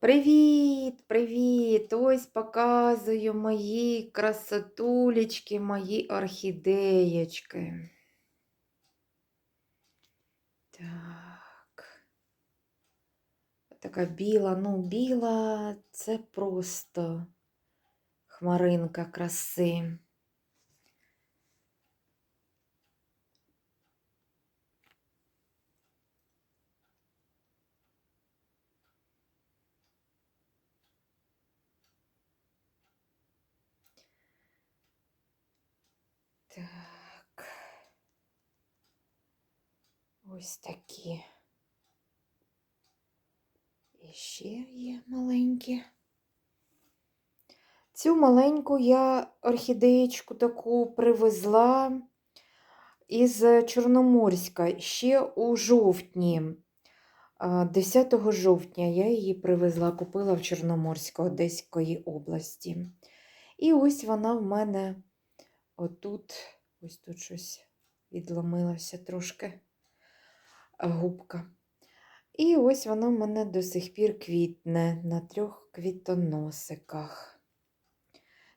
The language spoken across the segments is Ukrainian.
Привіт, привіт! Ось показую мої красотулечки, мої орхідеєчки. Так. Така біла, ну, біла це просто хмаринка краси. Так. Ось такі. І ще є маленькі. Цю маленьку я орхідеєчку таку привезла із Чорноморська ще у жовтні. 10 жовтня я її привезла, купила в Чорноморську Одеської області. І ось вона в мене отут, ось тут щось відломилося трошки губка. І ось вона в мене до сих пір квітне на трьох квітоносиках.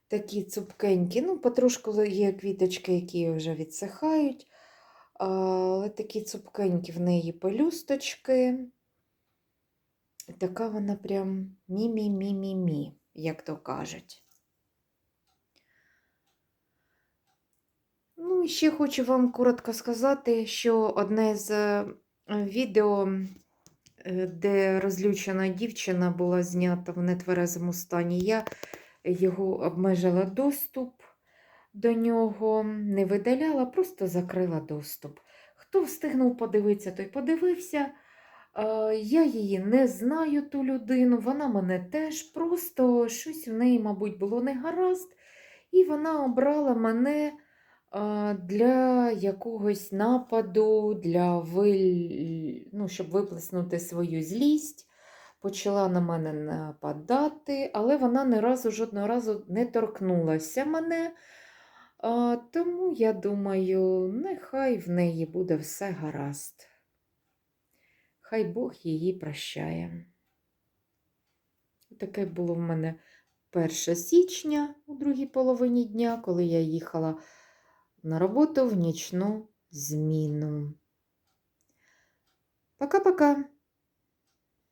Такі цупкенькі, ну, потрошку є квіточки, які вже відсихають, але такі цупкенькі в неї пелюсточки. Така вона прям мі-мі-мі-мі-мі, як то кажуть. Ну, і ще хочу вам коротко сказати, що одне з відео, е, де розлючена дівчина була знята в нетверезому стані, я його обмежила доступ до нього, не видаляла, просто закрила доступ. Хто встигнув подивитися, той подивився. Я її не знаю, ту людину, вона мене теж просто щось в неї, мабуть, було негаразд, і вона обрала мене для якогось нападу, для виль... ну, щоб виплеснути свою злість. Почала на мене нападати, але вона ні разу, жодного разу не торкнулася мене. Тому я думаю, нехай в неї буде все гаразд. Хай Бог її прощає. Таке було в мене 1 січня у другій половині дня, коли я їхала на роботу в нічну зміну. Пока-пока!